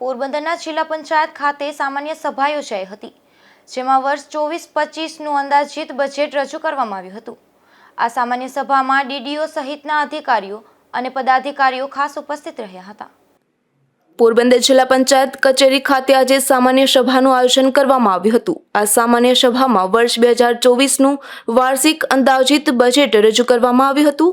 પોરબંદરના જિલ્લા પંચાયત ખાતે સામાન્ય સભા યોજાઈ હતી, જેમાં વર્ષ ચોવીસ પચીસનું અંદાજિત બજેટ રજૂ કરવામાં આવ્યું હતું. આ સામાન્ય સભામાં ડીડીઓ સહિતના અધિકારીઓ અને પદાધિકારીઓ ખાસ ઉપસ્થિત રહ્યા હતા. પોરબંદર જિલ્લા પંચાયત કચેરી ખાતે આજે સામાન્ય સભાનું આયોજન કરવામાં આવ્યું હતું. આ સામાન્ય સભામાં વર્ષ બે હજાર ચોવીસનું વાર્ષિક અંદાજિત બજેટ રજૂ કરવામાં આવ્યું હતું.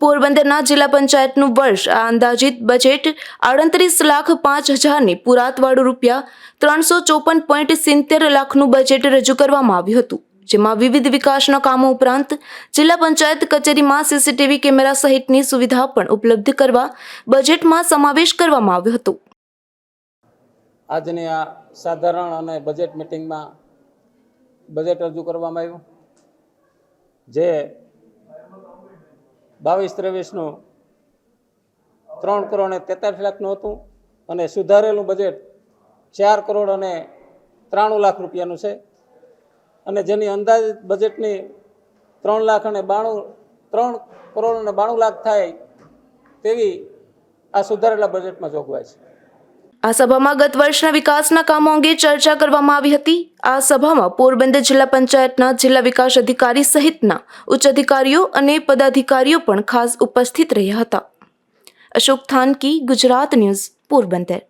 પોરબંદરના જિલ્લા પંચાયતનું વર્ષ આ અંદાજિત બજેટ આડત્રીસ લાખ પાંચ હજારની પુરાતવાળું રૂપિયા ત્રણસો ચોપન પોઈન્ટ સિત્તેર લાખનું બજેટ રજૂ કરવામાં આવ્યું હતું, જેમાં વિવિધ વિકાસના કામો ઉપરાંત જિલ્લા પંચાયત કચેરીમાં સીસીટીવી કેમેરા સહિતની સુવિધા પણ ઉપલબ્ધ કરવા બજેટમાં સમાવેશ કરવામાં આવ્યો હતો. આજની આ સાધારણ અને બજેટ મિટિંગમાં બજેટ રજૂ કરવામાં આવ્યું, જે બાવીસ ત્રેવીસનું ત્રણ કરોડ અને તેતાલીસ લાખનું હતું અને સુધારેલું બજેટ ચાર કરોડ અને ત્રાણું લાખ રૂપિયાનું છે. અને જેની અંદાજિત બજેટની ત્રણ લાખ અને બાણું, ત્રણ કરોડ અને બાણું લાખ થાય તેવી આ સુધારેલા બજેટમાં જોગવાઈ છે. આ સભામાં ગત વર્ષના વિકાસના કામો અંગે ચર્ચા કરવામાં આવી હતી. આ સભામાં પોરબંદર જિલ્લા પંચાયતના જિલ્લા વિકાસ અધિકારી સહિતના ઉચ્ચ અધિકારીઓ અને પદાધિકારીઓ પણ ખાસ ઉપસ્થિત રહ્યા હતા. અશોક થાનકી, ગુજરાત ન્યૂઝ, પોરબંદર.